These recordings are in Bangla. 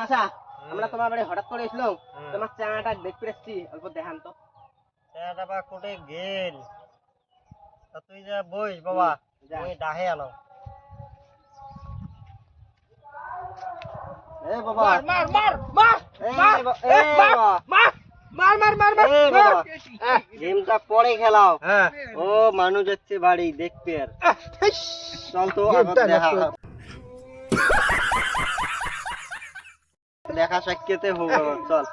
চাচা আমরা তোমার বাড়ি হঠাৎ করে এসলাম তোমার চাঙাটা দেখতে এসছি অল্প দেখান তো। চেহারাটা বা কোটে গেল। তা তুই যা বইস বাবা যা। আমি ডাহে আনো। এ বাবা। মার মার মার মার মার বাবা, এ, এই মার মার মার মার মার মার এই মার। বাবা। আহ, গেমটা পরে খেলাও। হ্যাঁ। ও মানুষ যাচ্ছে বাড়ি দেখতে আর। চল তো দেখা দেখা সাক্ষাতে হোক চল।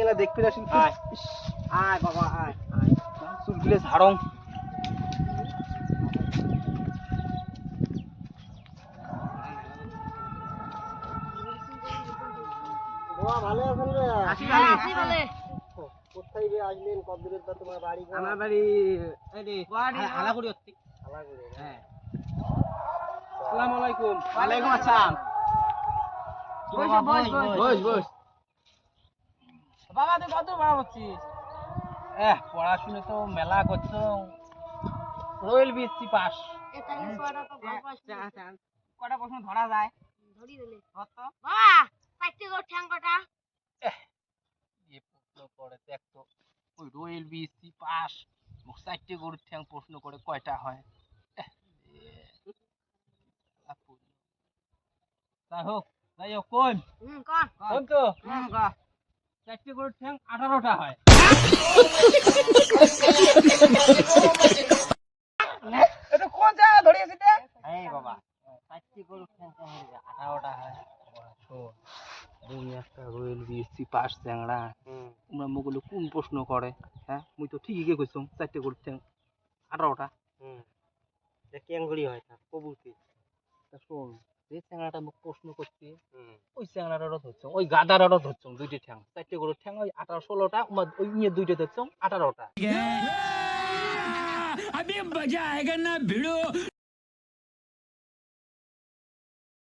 এলা দেখবি না শুনছি? আয়। আয় বাবা আয়। আয় চুলগুলো ঝাড়ং। বাবা ভালো আছেন রে? হ্যাঁ, আসি ভালো। কোথায় রে আসলেন? কত তা তোমার বাড়ি আমার বাড়ি এই রে হালাগুড়ি হচ্ছে। হালাগুড়ি না? হ্যাঁ। আসসালামু আলাইকুম। ওয়ালাইকুম আসসালাম। বস বস বস। বস বাবা তুই কত বড় হচ্ছিস এহ পড়াশুনে তো মেলা করছ। Royal BSc pass. কটা প্রশ্ন ধরা যায়? কত এ প্রশ্ন করে দেখ তো। ওই রয়েল বিএসসি পাস চারটে গরুর ঠ্যাং প্রশ্ন করে কয়টা হয়। যাই হোক যাই হোক কোন? কোন? তো? চারটে গরুর ঠ্যাং আঠারোটা হয়। এটা কোন জায়গা ধরিয়েছে এই বাবা চারটি গরু ঠ্যাংটা আঠারোটা হয়। শোন তুমি একটা রয়েল বিএসসি পাস চ্যাংড়া। তোমরা মোগুলো কোন প্রশ্ন করে? হ্যাঁ মুই তো ঠিকই কইছম চারটে গরুর ঠ্যাং আঠারোটা। হুম। এটা হয় কবুতি তা শোন যে চ্যাংড়াটা মোক প্রশ্ন করছে হুম ওই আরও ধরছম ওই গাদাটারও ধরছম দুইটি ঠ্যাং। চারটে করে ঠ্যাং, ওই আঠারো ষোলোটা ওই নিয়ে দুইটা ধরছো আঠারোটা।